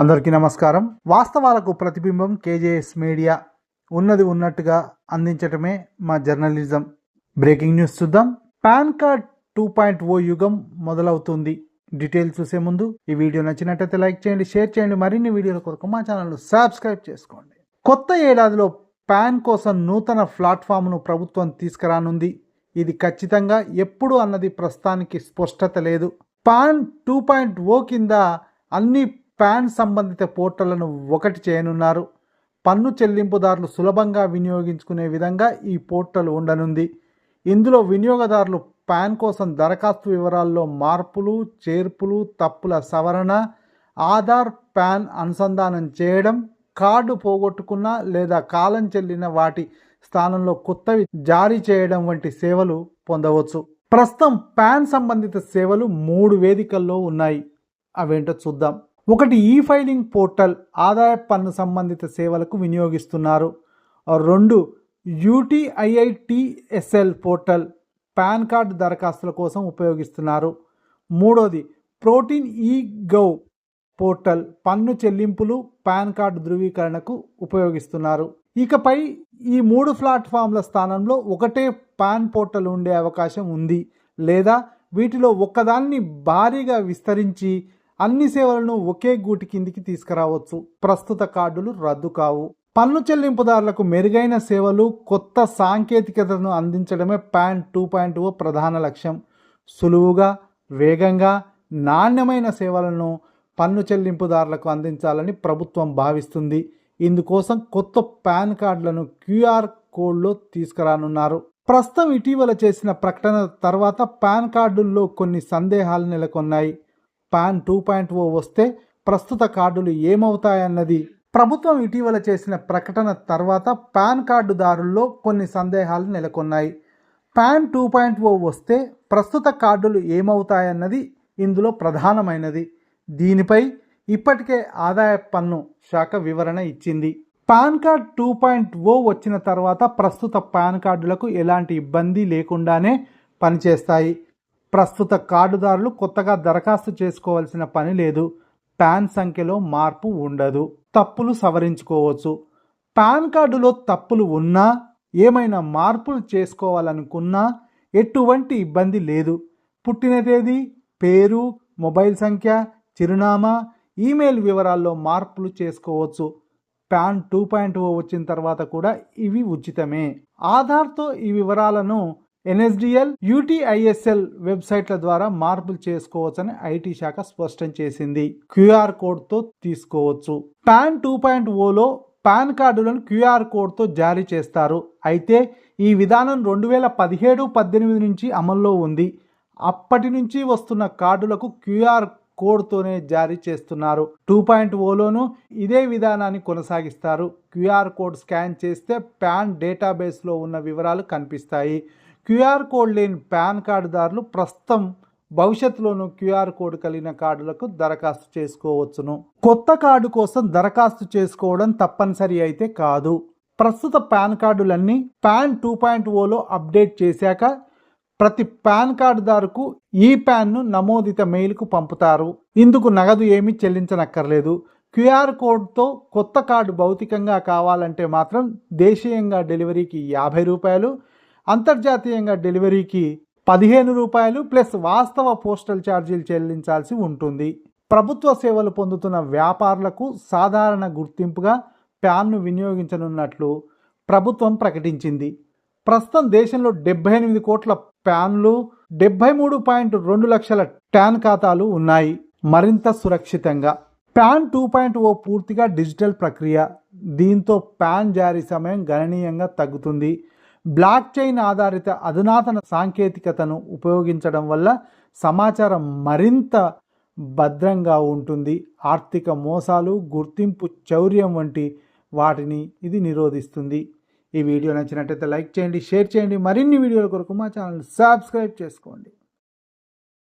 అందరికీ నమస్కారం. వాస్తవాలకు ప్రతిబింబం కేజేఎస్ మీడియా ఉన్నది ఉన్నట్టుగా అందించటమే మా జర్నలిజం. బ్రేకింగ్ న్యూస్ చూద్దాం. PAN card two point O యుగం మొదలవుతుంది. డీటెయిల్స్ చూసే ముందు ఈ వీడియో నచ్చినట్టయితే లైక్ చేయండి షేర్ చేయండి మరిన్ని వీడియోల కొరకు మా ఛానల్ను సబ్స్క్రైబ్ చేసుకోండి. కొత్త ఏడాదిలో పాన్ కోసం నూతన ప్లాట్ఫామ్ను ప్రభుత్వం తీసుకురానుంది. ఇది ఖచ్చితంగా ఎప్పుడు అన్నది ప్రస్తుతానికి స్పష్టత లేదు. పాన్ టూ పాయింట్ ఓ కింద అన్ని పాన్ సంబంధిత పోర్టళ్ళను ఒకటి చేయనున్నారు. పన్ను చెల్లింపుదారులు సులభంగా వినియోగించుకునే విధంగా ఈ పోర్టల్ ఉండనుంది. ఇందులో వినియోగదారులు పాన్ కోసం దరఖాస్తు వివరాల్లో మార్పులు చేర్పులు తప్పుల సవరణ ఆధార్ పాన్ అనుసంధానం చేయడం కార్డు పోగొట్టుకున్న లేదా కాలం చెల్లిన వాటి స్థానంలో కొత్తవి జారీ చేయడం వంటి సేవలు పొందవచ్చు. ప్రస్తుతం పాన్ సంబంధిత సేవలు మూడు వేదికల్లో ఉన్నాయి. అవేంటో చూద్దాం. ఒకటి ఈ ఫైలింగ్ పోర్టల్ ఆదాయ పన్ను సంబంధిత సేవలకు వినియోగిస్తున్నారు. రెండు యూటీఐఐటిఎస్ఎల్ పోర్టల్ పాన్ కార్డు దరఖాస్తుల కోసం ఉపయోగిస్తున్నారు. మూడోది ప్రోటీన్ ఈ గౌ పోర్టల్ పన్ను చెల్లింపులు పాన్ కార్డు ధృవీకరణకు ఉపయోగిస్తున్నారు. ఇకపై ఈ మూడు ప్లాట్ఫామ్ల స్థానంలో ఒకటే పాన్ పోర్టల్ ఉండే అవకాశం ఉంది. లేదా వీటిలో ఒక్కదాన్ని భారీగా విస్తరించి అన్ని సేవలను ఒకే గూటి కిందికి తీసుకురావచ్చు. ప్రస్తుత కార్డులు రద్దు కావు. పన్ను చెల్లింపుదారులకు మెరుగైన సేవలు కొత్త సాంకేతికతను అందించడమే పాన్ టూ పాయింట్ ఓ ప్రధాన లక్ష్యం. సులువుగా వేగంగా నాణ్యమైన సేవలను పన్ను చెల్లింపుదారులకు అందించాలని ప్రభుత్వం భావిస్తుంది. ఇందుకోసం కొత్త పాన్ కార్డులను క్యూఆర్ కోడ్లో తీసుకురానున్నారు. ప్రస్తుతం ఇటీవల చేసిన ప్రకటన తర్వాత పాన్ కార్డుల్లో కొన్ని సందేహాలు నెలకొన్నాయి. పాన్ టూ పాయింట్ ఓ వస్తే ప్రస్తుత కార్డులు ఏమవుతాయన్నది. ప్రభుత్వం ఇటీవల చేసిన ప్రకటన తర్వాత పాన్ కార్డుదారుల్లో కొన్ని సందేహాలు నెలకొన్నాయి. పాన్ టూ పాయింట్ ఓ వస్తే ప్రస్తుత కార్డులు ఏమవుతాయన్నది ఇందులో ప్రధానమైనది. దీనిపై ఇప్పటికే ఆదాయ పన్ను శాఖ వివరణ ఇచ్చింది. PAN card two point O వచ్చిన తర్వాత ప్రస్తుత పాన్ కార్డులకు ఎలాంటి ఇబ్బంది లేకుండానే పనిచేస్తాయి. ప్రస్తుత కార్డుదారులు కొత్తగా దరఖాస్తు చేసుకోవాల్సిన పని లేదు. పాన్ సంఖ్యలో మార్పు ఉండదు. తప్పులు సవరించుకోవచ్చు. పాన్ కార్డులో తప్పులు ఉన్నా ఏమైనా మార్పులు చేసుకోవాలనుకున్నా ఎటువంటి ఇబ్బంది లేదు. పుట్టిన తేదీ పేరు మొబైల్ సంఖ్య చిరునామా ఈమెయిల్ వివరాల్లో మార్పులు చేసుకోవచ్చు. పాన్ టూ పాయింట్ ఓ వచ్చిన తర్వాత కూడా ఇవి ఉచితమే. ఆధార్తో ఈ వివరాలను ఎన్ఎస్డిఎల్ యూటీఐఎస్ఎల్ వెబ్సైట్ల ద్వారా మార్పులు చేసుకోవచ్చని ఐటీ శాఖ స్పష్టం చేసింది. క్యూఆర్ కోడ్తో తీసుకోవచ్చు. పాన్ టూ పాయింట్ ఓలో పాన్ కార్డులను క్యూఆర్ కోడ్తో జారీ చేస్తారు. అయితే ఈ విధానం రెండు వేల పదిహేడు పద్దెనిమిది నుంచి అమల్లో ఉంది. అప్పటి నుంచి వస్తున్న కార్డులకు క్యూఆర్ కోడ్తోనే జారీ చేస్తున్నారు. టూ పాయింట్ ఓలోను ఇదే విధానాన్ని కొనసాగిస్తారు. క్యూఆర్ కోడ్ స్కాన్ చేస్తే పాన్ డేటాబేస్లో ఉన్న వివరాలు కనిపిస్తాయి. క్యూఆర్ కోడ్ లేని పాన్ కార్డుదారులు ప్రస్తుతం భవిష్యత్తులోనూ క్యూఆర్ కోడ్ కలిగిన కార్డులకు దరఖాస్తు చేసుకోవచ్చును. కొత్త కార్డు కోసం దరఖాస్తు చేసుకోవడం తప్పనిసరి అయితే కాదు. ప్రస్తుత పాన్ కార్డులన్నీ పాన్ టూ పాయింట్ ఓలో అప్డేట్ చేశాక ప్రతి పాన్ కార్డుదారుకు ఈ పాన్ను నమోదిత మెయిల్కు పంపుతారు. ఇందుకు నగదు ఏమీ చెల్లించనక్కర్లేదు. క్యూఆర్ కోడ్తో కొత్త కార్డు భౌతికంగా కావాలంటే మాత్రం దేశీయంగా డెలివరీకి యాభై రూపాయలు అంతర్జాతీయంగా డెలివరీకి పదిహేను రూపాయలు ప్లస్ వాస్తవ పోస్టల్ ఛార్జీలు చెల్లించాల్సి ఉంటుంది. ప్రభుత్వ సేవలు పొందుతున్న వ్యాపారులకు సాధారణ గుర్తింపుగా ప్యాన్ను వినియోగించనున్నట్లు ప్రభుత్వం ప్రకటించింది. ప్రస్తుతం దేశంలో డెబ్బై ఎనిమిది కోట్ల ప్యాన్లు డెబ్బై మూడు పాయింట్ రెండు లక్షల ట్యాన్ ఖాతాలు ఉన్నాయి. మరింత సురక్షితంగా. ప్యాన్ టూ పాయింట్ ఓ పూర్తిగా డిజిటల్ ప్రక్రియ. దీంతో ప్యాన్ జారీ సమయం గణనీయంగా తగ్గుతుంది. బ్లాక్ చైన్ ఆధారిత అధునాతన సాంకేతికతను ఉపయోగించడం వల్ల సమాచారం మరింత భద్రంగా ఉంటుంది. ఆర్థిక మోసాలు గుర్తింపు చౌర్యం వంటి వాటిని ఇది నిరోధిస్తుంది. ఈ వీడియో నచ్చినట్టయితే లైక్ చేయండి షేర్ చేయండి. మరిన్ని వీడియోల కొరకు మా ఛానల్ సబ్స్క్రైబ్ చేసుకోండి.